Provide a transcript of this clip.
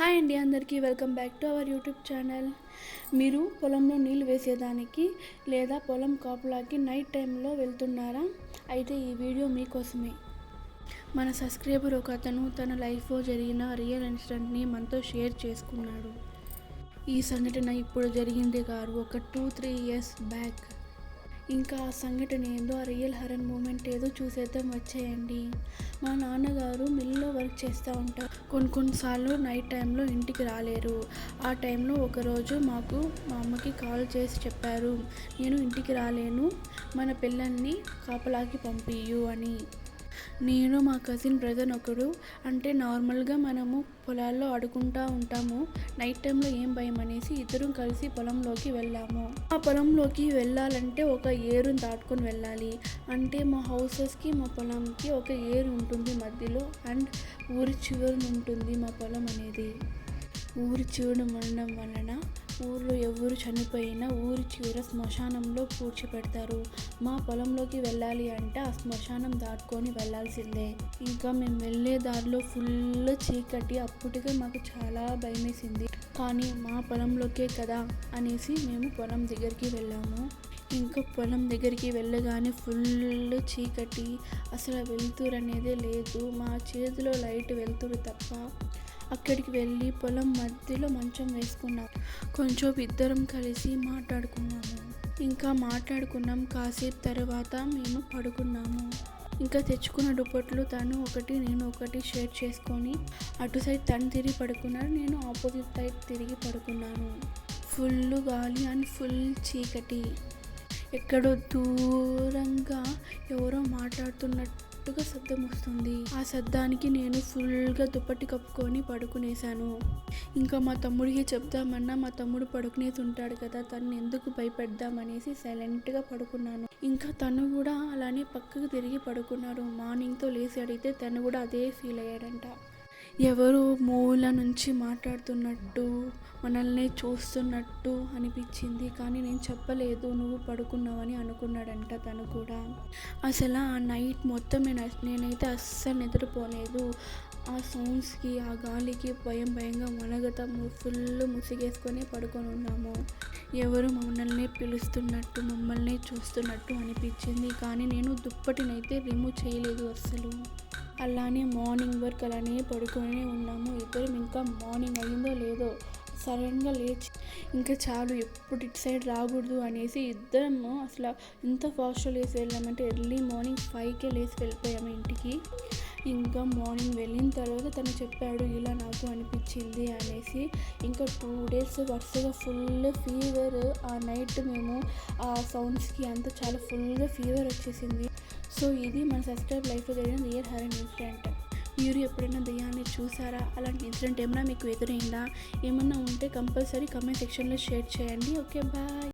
Hi అండి అందరికీ welcome back to our YouTube channel. మీరు పొలంలో నీళ్ళు వేసేదానికి లేదా పొలం కాపులాకి నైట్ టైంలో వెళ్తున్నారా? అయితే ఈ వీడియో మీకోసమే. మన సబ్స్క్రైబర్ ఒక అతను తన లైఫ్లో జరిగిన రియల్ ఇన్సిడెంట్ని మనతో షేర్ చేసుకున్నాడు. ఈ సంఘటన ఇప్పుడు జరిగింది కాదు ఒక టూ త్రీ ఇయర్స్ బ్యాక్. ఇంకా ఆ సంఘటన ఏందో ఆ రియల్ హరన్ మూమెంట్ ఏదో చూసేద్దాం వచ్చేయండి. మా నాన్నగారు మిల్లులో వర్క్ చేస్తూ ఉంటారు. కొన్ని కొన్నిసార్లు నైట్ టైంలో ఇంటికి రాలేరు. ఆ టైంలో ఒకరోజు మాకు మా అమ్మకి కాల్ చేసి చెప్పారు. నేను ఇంటికి రాలేను. మన పిల్లల్ని కాపలాకి పంపియు అని. నేను మా కజిన్ బ్రదర్ ఒకడు అంటే నార్మల్గా మనము పొలాల్లో ఆడుకుంటూ ఉంటాము. నైట్ టైంలో ఏం భయం అనేసి ఇద్దరం కలిసి పొలంలోకి వెళ్ళాము. ఆ పొలంలోకి వెళ్ళాలంటే ఒక ఏరుని దాటుకొని వెళ్ళాలి. అంటే మా హౌసెస్కి మా పొలంకి ఒక ఏరు ఉంటుంది మధ్యలో. అండ్ ఊరి చివరన ఉంటుంది మా పొలం అనేది. ఊరి చివరన ఉండడం వలన ఊర్లో ఎవరు చనిపోయినా ఊరి చివర శ్మశానంలో పూడ్చిపెడతారు మా పొలంలోకి వెళ్ళాలి అంటే ఆ శ్మశానం దాటుకొని వెళ్ళాల్సిందే. ఇంకా మేము వెళ్ళే దారిలో ఫుల్ చీకటి అప్పటికే మాకు చాలా భయమేసింది. కానీ మా పొలంలోకే కదా అనేసి మేము పొలం దగ్గరికి వెళ్ళాము. ఇంకా పొలం దగ్గరికి వెళ్ళగానే ఫుల్ చీకటి అసలు వెలుతురు అనేదే లేదు. మా చేతిలో లైట్ వెలుతురు తప్ప అక్కడికి వెళ్ళి పొలం మధ్యలో మంచం వేసుకున్నాం. కొంచెం ఇద్దరం కలిసి మాట్లాడుకున్నాము. ఇంకా మాట్లాడుకున్నాం. కాసేపు తర్వాత మేము పడుకున్నాము. ఇంకా తెచ్చుకున్న దుప్పట్లు తను ఒకటి నేను ఒకటి షేర్ చేసుకొని అటు సైడ్ తను తిరిగి పడుకున్నాడు నేను ఆపోజిట్ సైడ్ తిరిగి పడుకున్నాను. ఫుల్ గాలి అండ్ ఫుల్ చీకటి. ఎక్కడో దూరంగా ఎవరో మాట్లాడుతున్నట్టు మాట్లాడుతున్నట్టుగా శబ్దం వస్తుంది. ఆ శబ్దానికి నేను ఫుల్గా దుప్పటి కప్పుకొని పడుకునేశాను. ఇంకా మా తమ్ముడికి చెప్దామన్నా మా తమ్ముడు పడుకునేసి ఉంటాడు కదా తను ఎందుకు భయపెడదామనేసి సైలెంట్గా పడుకున్నాను. ఇంకా తను కూడా అలానే పక్కకు తిరిగి పడుకున్నాడు మార్నింగ్తో లేచి అడిగితే తను కూడా అదే ఫీల్ అయ్యాడంట. ఎవరు మూల నుంచి మాట్లాడుతున్నట్టు మనల్ని చూస్తున్నట్టు అనిపించింది. కానీ నేను చెప్పలేదు నువ్వు పడుకున్నావని అనుకున్నాడంట తను కూడా. అసలు ఆ నైట్ మొత్తం నేను నేనైతే అస్సలు నిద్రపోలేదు. ఆ సౌండ్స్కి ఆ గాలికి భయం భయంగా మనగత ఫుల్ ముసిగేసుకొని పడుకొని ఉన్నాము. ఎవరు మమ్మల్ని పిలుస్తున్నట్టు మమ్మల్ని చూస్తున్నట్టు అనిపించింది. కానీ నేను దుప్పటినైతే రిమూవ్ చేయలేదు అస్సలు. అలానే మార్నింగ్ వరకు అలానే పడుకొని ఉన్నాము. ఇద్దరం ఇంకా మార్నింగ్ అయిందో లేదో సడన్గా లేచి ఇంకా చాలు ఎప్పుడు ఇటు సైడ్ రాకూడదు అనేసి ఇద్దరము అసలు ఎంత ఫాస్ట్గా లేచి వెళ్ళామంటే ఎర్లీ మార్నింగ్ ఫైవ్కే లేచి వెళ్ళిపోయాము ఇంటికి. ఇంకా మార్నింగ్ వెళ్ళిన తర్వాత తను చెప్పాడు ఇలా నాకు అనిపించింది అనేసి. ఇంకా టూ డేస్ వరుసగా ఫుల్ ఫీవర్ ఆ నైట్ మేము ఆ సౌండ్స్కి అంతా చాలా ఫుల్గా ఫీవర్ వచ్చేసింది. సో ఇది మన సబ్స్క్రైబ్ లైఫ్లో జరిగిన రియల్ హరన్ ఇన్సిడెంట్ మీరు ఎప్పుడైనా దయ్యాన్ని చూసారా? అలాంటి ఇన్సిడెంట్ ఏమైనా మీకు ఎదురైందా? ఏమన్నా ఉంటే కంపల్సరీ కమెంట్ సెక్షన్లో షేర్ చేయండి. Okay bye